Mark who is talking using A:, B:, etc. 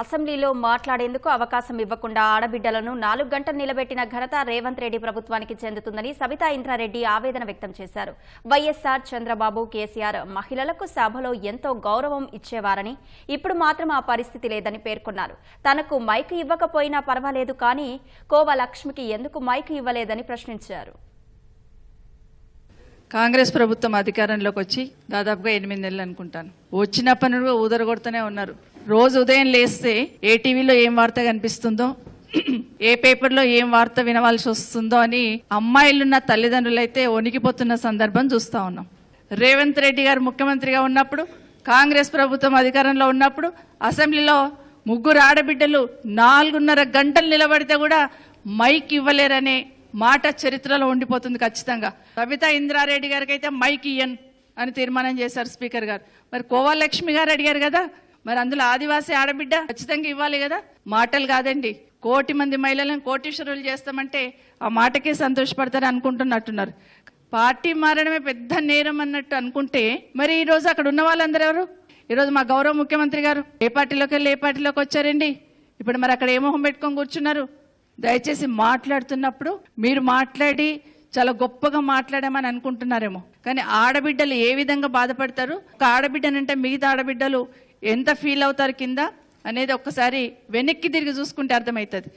A: అసెంబ్లీలో మాట్లాడేందుకు అవకాశం ఇవ్వకుండా ఆడబిడ్డలను నాలుగు గంటలు నిలబెట్టిన ఘనత రేవంత్ రెడ్డి ప్రభుత్వానికి చెందుతుందని సబితా ఇంద్రారెడ్డి ఆవేదన వ్యక్తం చేశారు. వైఎస్సార్ చంద్రబాబు కేసీఆర్ మహిళలకు సభలో ఎంతో గౌరవం ఇచ్చేవారని ఇప్పుడు మాత్రం ఆ పరిస్థితి లేదని పేర్కొన్నారు. తనకు మైక్ ఇవ్వకపోయినా పర్వాలేదు కానీ కోవ లక్ష్మికి ఎందుకు మైక్ ఇవ్వలేదని ప్రశ్నించారు.
B: కాంగ్రెస్ ప్రభుత్వం అధికారంలోకి వచ్చి దాదాపుగా ఎనిమిది నెలలు అనుకుంటాను. వచ్చినప్పటి నుండి ఊదరగొడుతూనే ఉన్నారు. రోజు ఉదయం లేస్తే ఏ టీవీలో ఏం వార్త కనిపిస్తుందో ఏ పేపర్లో ఏం వార్త వినవలసి వస్తుందో అని అమ్మాయిలున్న తల్లిదండ్రులైతే వణికిపోతున్న సందర్భం చూస్తా ఉన్నాం. రేవంత్ రెడ్డి గారు ముఖ్యమంత్రిగా ఉన్నప్పుడు కాంగ్రెస్ ప్రభుత్వం అధికారంలో ఉన్నప్పుడు అసెంబ్లీలో ముగ్గురు ఆడబిడ్డలు నాలుగున్నర గంటలు నిలబడితే కూడా మైక్ ఇవ్వలేరనే మాట చరిత్రలో ఉండిపోతుంది ఖచ్చితంగా. కవిత ఇంద్రారెడ్డి గారికి అయితే మైక్ ఇయ్యన్ అని తీర్మానం చేశారు స్పీకర్ గారు. మరి కోవాలక్ష్మి గారు అడిగారు కదా మరి అందులో ఆదివాసీ ఆడబిడ్డ ఖచ్చితంగా ఇవ్వాలి కదా? మాటలు కాదండి. కోటి మంది మహిళలను కోటీశ్వరులు చేస్తామంటే ఆ మాటకే సంతోషపడతారు అనుకుంటున్నట్టున్నారు. పార్టీ మారడమే పెద్ద నేరం అన్నట్టు అనుకుంటే మరి ఈరోజు అక్కడ ఉన్న వాళ్ళందరూ ఎవరు? ఈరోజు మా గౌరవ ముఖ్యమంత్రి గారు ఏ పార్టీలోకి వెళ్ళి ఏ పార్టీలోకి వచ్చారండి? ఇప్పుడు మరి అక్కడ ఏ మొహం పెట్టుకొని కూర్చున్నారు? దయచేసి మాట్లాడుతున్నప్పుడు మీరు మాట్లాడి చాలా గొప్పగా మాట్లాడామని అనుకుంటున్నారేమో. కానీ ఆడబిడ్డలు ఏ విధంగా బాధపడతారు? ఒక ఆడబిడ్డనంటే మిగతా ఆడబిడ్డలు ఎంత ఫీల్ అవుతారు కింద? అనేది ఒక్కసారి వెనక్కి తిరిగి చూసుకుంటే అర్థమవుతుంది.